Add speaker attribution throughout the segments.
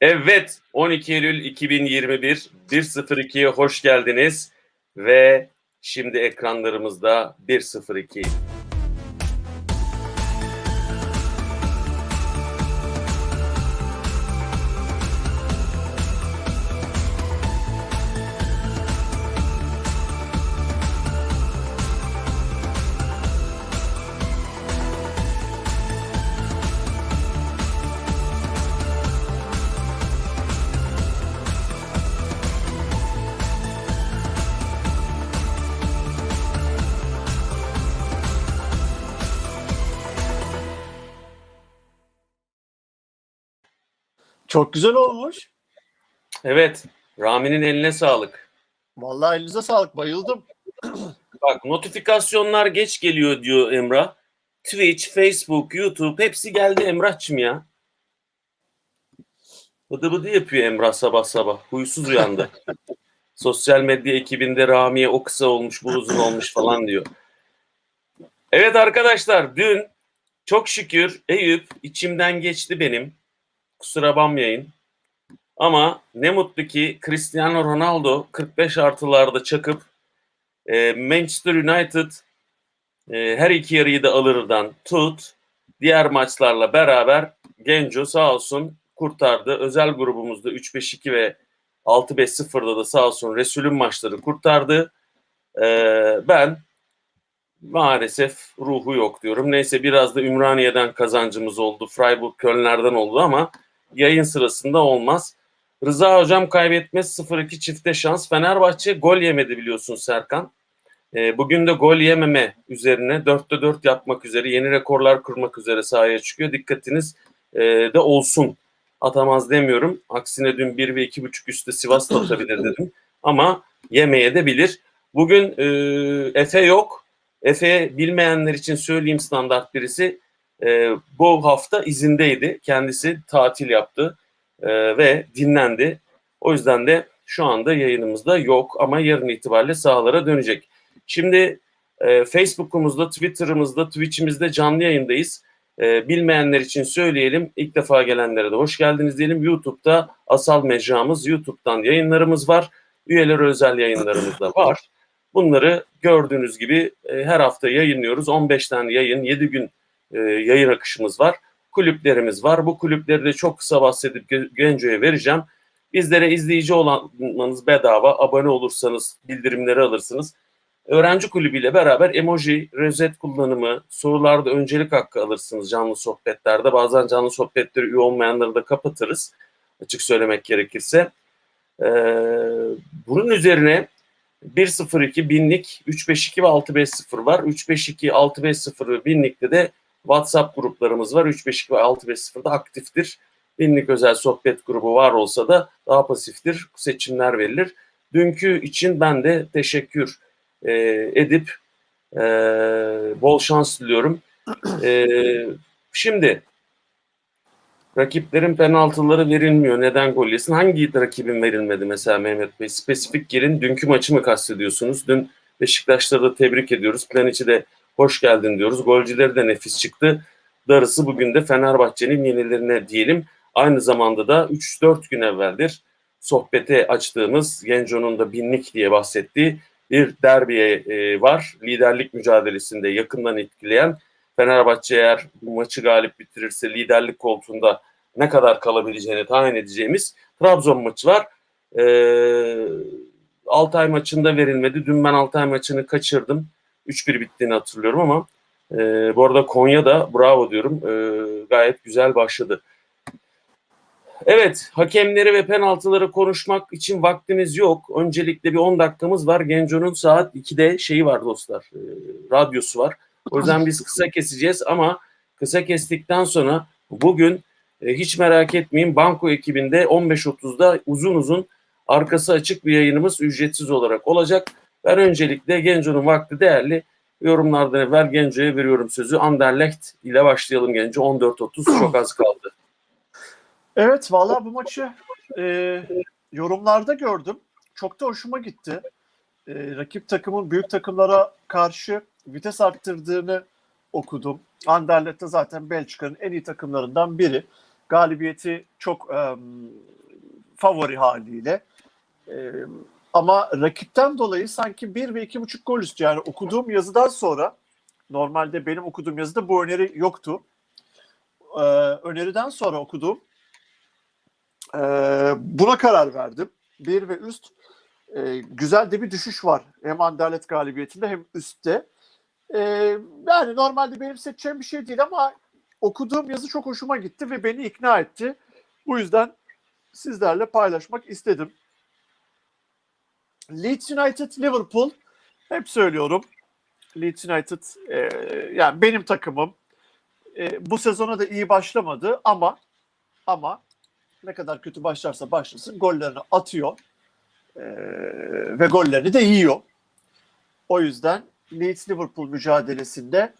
Speaker 1: Evet, 12 Eylül 2021 102'ye hoş geldiniz ve şimdi ekranlarımızda 102.
Speaker 2: Çok güzel olmuş.
Speaker 1: Evet, Rami'nin eline sağlık.
Speaker 2: Vallahi elinize sağlık. Bayıldım.
Speaker 1: Bak notifikasyonlar geç geliyor diyor Emrah. Twitch, Facebook, YouTube hepsi geldi Emrah'cığım ya. Bıdı bıdı yapıyor Emrah sabah sabah. Huysuz uyandı. Sosyal medya ekibinde Rami'ye o kısa olmuş, bu uzun olmuş falan diyor. Evet arkadaşlar dün çok şükür Eyüp içimden geçti benim. Kusura bakmayın. Ama ne mutlu ki Cristiano Ronaldo 45 artılarda çakıp e, Manchester United e, her iki yarıyı da alırdan tut. Diğer maçlarla beraber Genco sağ olsun kurtardı. Özel grubumuzda 3-5-2 ve 6-5-0'da da sağ olsun Resul'ün maçları kurtardı. E, ben maalesef ruhu yok diyorum. Neyse biraz da Ümraniye'den kazancımız oldu. Freiburg Kölnler'den oldu ama yayın sırasında olmaz. Rıza hocam kaybetmez 0-2 çifte şans. Fenerbahçe gol yemedi biliyorsun Serkan. E, bugün de gol yememe üzerine 4'te 4 yapmak üzere yeni rekorlar kırmak üzere sahaya çıkıyor. Dikkatiniz e, de olsun. Atamaz demiyorum. Aksine dün 1 ve 2.5 üstte Sivas da atabilir dedim. Ama yemeye de bilir. Bugün e, Efe yok. Efe bilmeyenler için söyleyeyim standart birisi. E, bu hafta izindeydi. Kendisi tatil yaptı e, ve dinlendi. O yüzden de şu anda yayınımızda yok ama yarın itibariyle sahalara dönecek. Şimdi e, Facebook'umuzda, Twitter'ımızda, Twitch'imizde canlı yayındayız. E, bilmeyenler için söyleyelim. İlk defa gelenlere de hoş geldiniz diyelim. YouTube'da asal mecramız, YouTube'dan yayınlarımız var. Üyeler özel yayınlarımız da var. Bunları gördüğünüz gibi e, her hafta yayınlıyoruz. 15 tane yayın, 7 gün e, yayın akışımız var. Kulüplerimiz var. Bu kulüpleri de çok kısa bahsedip Ge- Genco'ya vereceğim. Bizlere izleyici olmanız bedava. Abone olursanız bildirimleri alırsınız. Öğrenci kulübüyle beraber emoji, rozet kullanımı, sorularda öncelik hakkı alırsınız canlı sohbetlerde. Bazen canlı sohbetleri üye olmayanları da kapatırız. Açık söylemek gerekirse. Ee, bunun üzerine 102 binlik 352 ve 650 var. 352, 650 ve binlikte de WhatsApp gruplarımız var. 352 ve 650'da aktiftir. Binlik özel sohbet grubu var olsa da daha pasiftir. Seçimler verilir. Dünkü için ben de teşekkür e, edip e, bol şans diliyorum. E, şimdi rakiplerin penaltıları verilmiyor. Neden gol yesin? Hangi rakibin verilmedi mesela Mehmet Bey? Spesifik girin. Dünkü maçı mı kastediyorsunuz? Dün Beşiktaşları da tebrik ediyoruz. Planiç'i de hoş geldin diyoruz. Golcüleri de nefis çıktı. Darısı bugün de Fenerbahçe'nin yenilerine diyelim. Aynı zamanda da 3-4 gün evveldir sohbete açtığımız Genco'nun da binlik diye bahsettiği bir derbiye e, var. Liderlik mücadelesinde yakından etkileyen Fenerbahçe eğer bu maçı galip bitirirse liderlik koltuğunda ne kadar kalabileceğini tahmin edeceğimiz Trabzon maçı var. E, Altay maçında verilmedi. Dün ben Altay maçını kaçırdım. 3-1 bittiğini hatırlıyorum ama e, bu arada Konya da bravo diyorum. E, gayet güzel başladı. Evet, hakemleri ve penaltıları konuşmak için vaktimiz yok. Öncelikle bir 10 dakikamız var. Genco'nun saat 2'de şeyi var dostlar, e, radyosu var. O yüzden biz kısa keseceğiz ama kısa kestikten sonra bugün e, hiç merak etmeyin Banko ekibinde 15.30'da uzun uzun arkası açık bir yayınımız ücretsiz olarak olacak. Ben öncelikle Genco'nun vakti değerli. Yorumlardan evvel Genco'ya veriyorum sözü. Anderlecht ile başlayalım Genco. 14.30 çok az kaldı.
Speaker 2: Evet vallahi bu maçı e, yorumlarda gördüm. Çok da hoşuma gitti. E, rakip takımın büyük takımlara karşı vites arttırdığını okudum. Anderlecht de zaten Belçika'nın en iyi takımlarından biri. galibiyeti çok e, favori haliyle. E, ama rakipten dolayı sanki bir ve iki buçuk gol üstü. Yani okuduğum yazıdan sonra normalde benim okuduğum yazıda bu öneri yoktu. E, öneriden sonra okuduğum e, buna karar verdim. Bir ve üst e, güzel de bir düşüş var. Hem Anderlet galibiyetinde hem üstte. E, yani normalde benim seçeceğim bir şey değil ama okuduğum yazı çok hoşuma gitti ve beni ikna etti. Bu yüzden sizlerle paylaşmak istedim. Leeds United Liverpool hep söylüyorum. Leeds United e, yani benim takımım. E, bu sezona da iyi başlamadı ama ama ne kadar kötü başlarsa başlasın gollerini atıyor e, ve gollerini de yiyor. O yüzden Leeds Liverpool mücadelesinde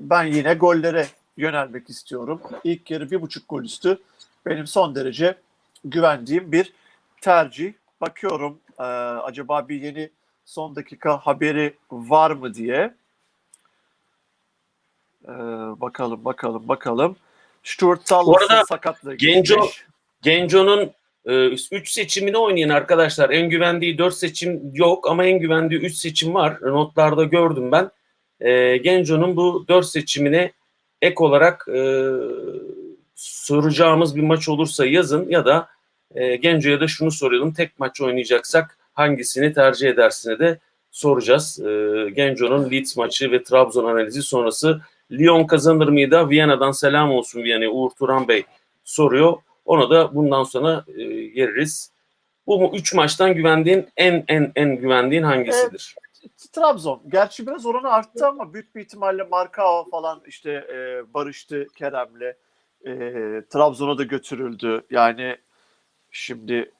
Speaker 2: ben yine gollere yönelmek istiyorum. İlk yarı bir buçuk gol üstü benim son derece güvendiğim bir tercih. Bakıyorum e, acaba bir yeni son dakika haberi var mı diye. E, bakalım bakalım bakalım. Stuart Dallas'ın sakatlığı
Speaker 1: Genco-
Speaker 2: gitmiş.
Speaker 1: Genco'nun 3 seçimini oynayan arkadaşlar. En güvendiği 4 seçim yok ama en güvendiği 3 seçim var. Notlarda gördüm ben. E, Genco'nun bu 4 seçimine ek olarak e, soracağımız bir maç olursa yazın ya da e, Genco'ya da şunu soralım. Tek maç oynayacaksak hangisini tercih edersine de soracağız. E, Genco'nun Leeds maçı ve Trabzon analizi sonrası Lyon kazanır mıydı? Viyana'dan selam olsun Viyana'ya Uğur Turan Bey soruyor. Ona da bundan sonra e, geliriz. Bu üç maçtan güvendiğin en en en güvendiğin hangisidir?
Speaker 2: Trabzon. Gerçi biraz oranı arttı ama büyük bir ihtimalle Markao falan işte e, barıştı Kerem'le. E, Trabzon'a da götürüldü. Yani şimdi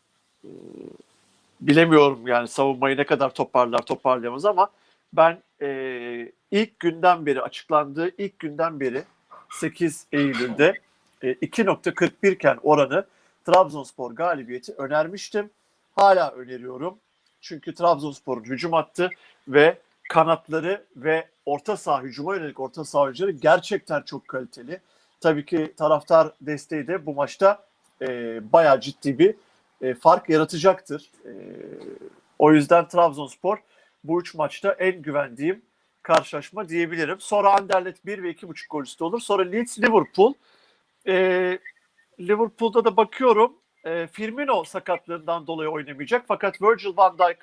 Speaker 2: e, bilemiyorum yani savunmayı ne kadar toparlar toparlayamaz ama ben e, ilk günden beri açıklandığı ilk günden beri 8 Eylül'de e, 2.41 iken oranı Trabzonspor galibiyeti önermiştim. Hala öneriyorum. Çünkü Trabzonspor hücum attı ve kanatları ve orta saha hücuma yönelik orta saha oyuncuları gerçekten çok kaliteli. Tabii ki taraftar desteği de bu maçta e, bayağı ciddi bir e, fark yaratacaktır. E, o yüzden Trabzonspor bu üç maçta en güvendiğim karşılaşma diyebilirim. Sonra Anderlet 1 ve 2.5 gol üstü olur. Sonra Leeds Liverpool. E, Liverpool'da da bakıyorum e, Firmino sakatlığından dolayı oynamayacak. Fakat Virgil van Dijk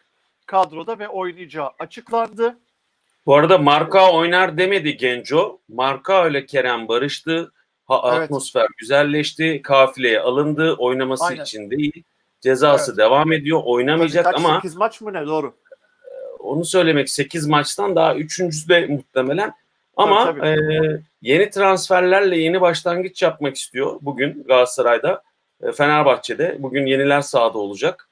Speaker 2: kadroda ve oynayacağı açıklandı.
Speaker 1: Bu arada Marka oynar demedi Genco. Marka ile Kerem barıştı. Ha,
Speaker 2: Evet.
Speaker 1: Atmosfer güzelleşti. Kafileye alındı. Oynaması
Speaker 2: Aynen.
Speaker 1: için değil. Cezası
Speaker 2: Evet.
Speaker 1: devam ediyor. Oynamayacak
Speaker 2: Tabii kaç,
Speaker 1: ama
Speaker 2: 8 maç mı ne doğru.
Speaker 1: onu söylemek 8 maçtan daha üçüncüsü de muhtemelen. Ama
Speaker 2: Tabii, tabii.
Speaker 1: e, yeni transferlerle yeni başlangıç yapmak istiyor bugün Galatasaray'da. e, Fenerbahçe'de. Bugün yeniler sahada olacak.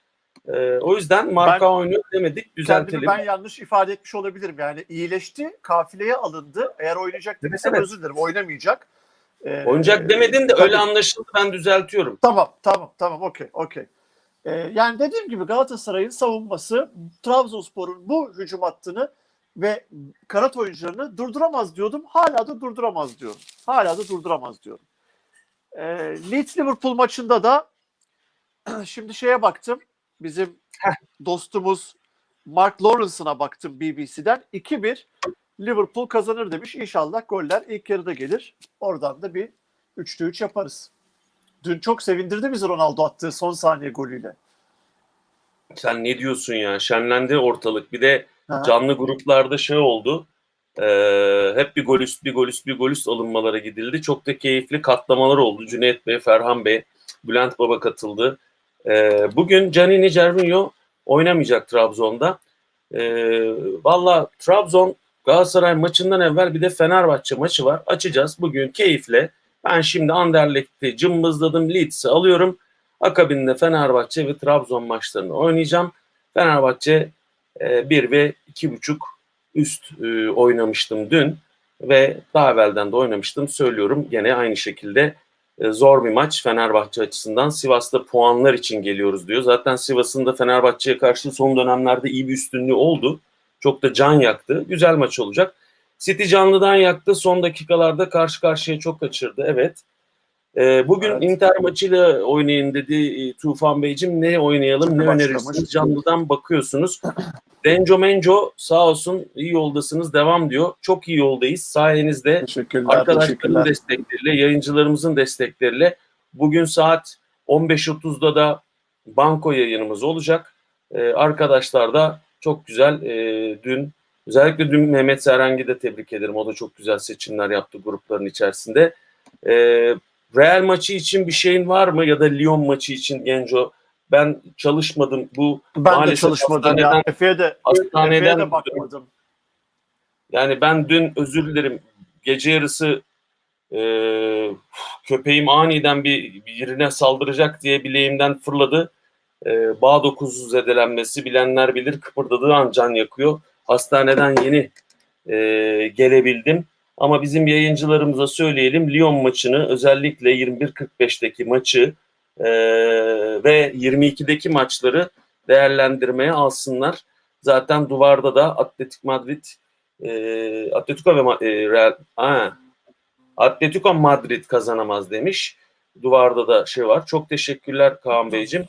Speaker 1: E, o yüzden marka oynuyor demedik. Düzeltelim.
Speaker 2: ben yanlış ifade etmiş olabilirim. Yani iyileşti, kafileye alındı. Eğer oynayacak demesem
Speaker 1: Evet.
Speaker 2: özür dilerim. Oynamayacak. Ee,
Speaker 1: Oyuncak demedin de
Speaker 2: tabii.
Speaker 1: öyle anlaşıldı. Ben düzeltiyorum.
Speaker 2: Tamam, tamam, tamam. Okey, okey. Ee, yani dediğim gibi Galatasaray'ın savunması Trabzonspor'un bu hücum hattını ve kanat oyuncularını durduramaz diyordum. Hala da durduramaz diyorum. Hala da durduramaz diyorum. Ee, Leeds Liverpool maçında da şimdi şeye baktım. Bizim dostumuz Mark Lawrence'ına baktım BBC'den. 2-1 Liverpool kazanır demiş. İnşallah goller ilk yarıda gelir. Oradan da bir 3'te 3 yaparız. Dün çok sevindirdi bizi Ronaldo attığı son saniye golüyle.
Speaker 1: Sen ne diyorsun ya? Şenlendi ortalık. Bir de
Speaker 2: Ha.
Speaker 1: canlı gruplarda şey oldu. Ee, hep bir gol üst, bir gol üst, bir gol üst alınmalara gidildi. Çok da keyifli katlamalar oldu. Cüneyt Bey, Ferhan Bey, Bülent Baba katıldı. Ee, bugün Canini Cervinho oynamayacak Trabzon'da. Ee, Valla Trabzon Galatasaray maçından evvel bir de Fenerbahçe maçı var. Açacağız bugün keyifle. Ben şimdi Anderlecht'i cımbızladım. Leeds'i alıyorum. Akabinde Fenerbahçe ve Trabzon maçlarını oynayacağım. Fenerbahçe 1 ve 2.5 üst e, oynamıştım dün ve daha evvelden de oynamıştım. Söylüyorum gene aynı şekilde e, zor bir maç Fenerbahçe açısından. Sivas'ta puanlar için geliyoruz diyor. Zaten Sivas'ın da Fenerbahçe'ye karşı son dönemlerde iyi bir üstünlüğü oldu. Çok da can yaktı. Güzel maç olacak. City canlıdan yaktı. Son dakikalarda karşı karşıya çok kaçırdı. Evet. Ee, bugün
Speaker 2: Evet.
Speaker 1: Inter maçıyla oynayın dedi e, Tufan Beyciğim. Ne oynayalım, ne
Speaker 2: Başlamış.
Speaker 1: önerirsiniz? Canlıdan bakıyorsunuz. Denco Menco sağ olsun iyi yoldasınız devam diyor. Çok iyi yoldayız sayenizde. Arkadaşların destekleriyle, yayıncılarımızın destekleriyle bugün saat 15.30'da da banko yayınımız olacak. Ee, arkadaşlar da çok güzel e, dün özellikle dün Mehmet Sereng'i de tebrik ederim. O da çok güzel seçimler yaptı grupların içerisinde. Ee, Real maçı için bir şeyin var mı ya da Lyon maçı için Genco? Ben çalışmadım. Bu
Speaker 2: Ben de çalışmadım ya. Efe'ye de, Efe'ye de bakmadım.
Speaker 1: yani ben dün özür dilerim gece yarısı e, köpeğim aniden bir birine saldıracak diye bileğimden fırladı. E, bağ dokuzu zedelenmesi bilenler bilir kıpırdadığı an can yakıyor. Hastaneden yeni e, gelebildim. Ama bizim yayıncılarımıza söyleyelim Lyon maçını özellikle 21.45'teki maçı e, ve 22'deki maçları değerlendirmeye alsınlar. Zaten duvarda da Atletik Madrid e, Atletico ve e, Real ha, Atletico Madrid kazanamaz demiş. Duvarda da şey var. Çok teşekkürler Kaan Beyciğim.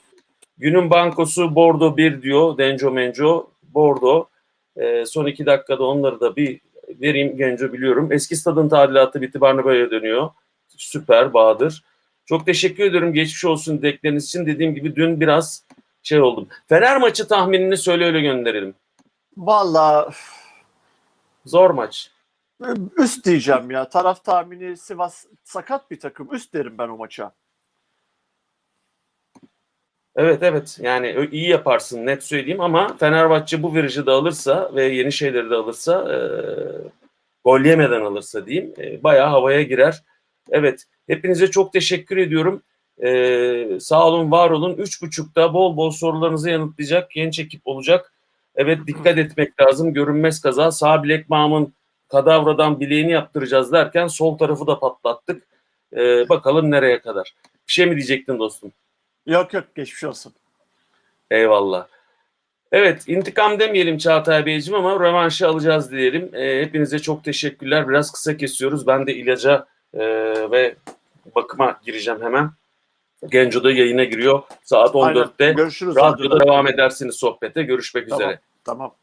Speaker 1: Günün bankosu Bordo 1 diyor. Denco Menco Bordo. E, son iki dakikada onları da bir vereyim Genco biliyorum. Eski stadın tadilatı bitti. böyle dönüyor. Süper Bahadır. Çok teşekkür ediyorum. Geçmiş olsun dilekleriniz için. Dediğim gibi dün biraz şey oldum. Fener maçı tahminini söyle öyle gönderelim.
Speaker 2: Valla
Speaker 1: Zor maç.
Speaker 2: üst diyeceğim ya. Taraf tahmini Sivas sakat bir takım. Üst derim ben o maça.
Speaker 1: Evet evet yani iyi yaparsın net söyleyeyim ama Fenerbahçe bu virajı da alırsa ve yeni şeyleri de alırsa e, gol yemeden alırsa diyeyim e, bayağı havaya girer. Evet hepinize çok teşekkür ediyorum. E, sağ olun var olun. Üç buçukta bol bol sorularınızı yanıtlayacak genç ekip olacak. Evet dikkat etmek lazım. Görünmez kaza sağ bilek bağımın kadavradan bileğini yaptıracağız derken sol tarafı da patlattık. E, bakalım nereye kadar. Bir şey mi diyecektin dostum?
Speaker 2: Yok yok geçmiş olsun.
Speaker 1: Eyvallah. Evet intikam demeyelim Çağatay Beyciğim ama rövanşı alacağız diyelim. E, hepinize çok teşekkürler. Biraz kısa kesiyoruz. Ben de ilaca e, ve bakıma gireceğim hemen. Genco da yayına giriyor. Saat
Speaker 2: Aynen.
Speaker 1: 14'te
Speaker 2: Görüşürüz.
Speaker 1: radyoda
Speaker 2: radyoda.
Speaker 1: devam edersiniz sohbete. Görüşmek
Speaker 2: Tamam.
Speaker 1: üzere.
Speaker 2: Tamam.